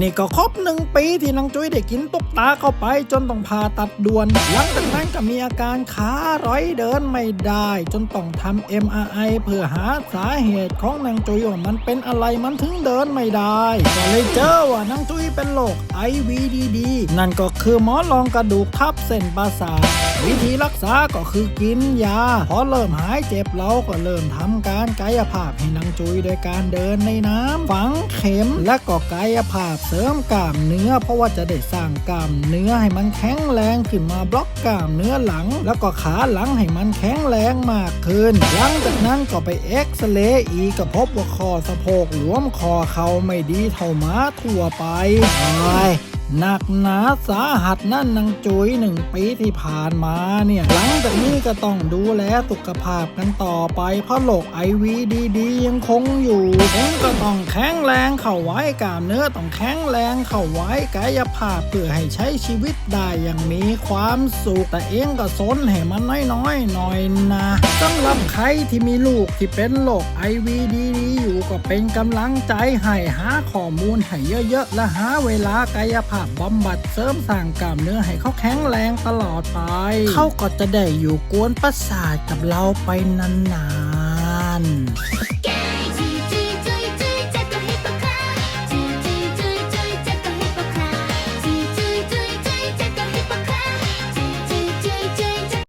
นี่ก็ครบหนึ่งปีที่นางจุ้ยได้กินตุ๊กตาเข้าไปจนต้องผ่าตัดด่วนหลังจากนั้นก็มีอาการขาร้อยเดินไม่ได้ จนต้องทำ MRI เพื่อหาสาเหตุของนางจุ้ยว่ามันเป็นอะไรมันถึงเดินไม่ได้ก็เลยเจอว่านางจุ้ยเป็นโรค IVDD นั่นก็คือหมอนรองกระดูกทับเส้นประสาทวิธีรักษาก็คือกินยา พอเริ่มหายเจ็บเราก็เริ่มทำการกายภาพให้นางจุ้ยโดยการเดินในน้ำฝังเข็มและก็กายภาพเสริมกล้ามเนื้อ เพราะว่าจะได้สร้างกล้ามเนื้อให้มันแข็งแรงขึ้นมาบล็อกกล้ามเนื้อหลัง แล้วก็ขาหลังให้มันแข็งแรงมากขึ้น หลังจากนั้นก็ไปเอ็กซเรย์อีกก็พบว่าคอสะโพกหลวมคอเขาไม่ดีเท่าม้าทั่วไปโอ้ยหนักหนาสาหัสนั่นนางจุยหนึ่งปีที่ผ่านมาเนี่ย หลังจากนี้ก็ต้องดูแลสุขภาพกันต่อไป เพราะโรคไอวีดีๆยังคงอยู่ผมก ต้องแข็งแรงเข้าไว้กล้ามเนื้อต้องแข็งแรงเข้าไว้กายภาพเพื่อให้ใช้ชีวิตได้อย่างมีความสุขแต่เองก็สนให้มันน้อยๆหน่อยนะสำหรับใครที่มีลูกที่เป็นโรคไอวีดีอยู่ก็เป็นกำลังใจให้หาข้อมูลให้เยอะๆและหาเวลากายภาพบำบัดเสริมสร้างกล้ามเนื้อให้เขาแข็งแรงตลอดไป เขาก็จะได้อยู่กวนประสาทกับเราไปนานๆ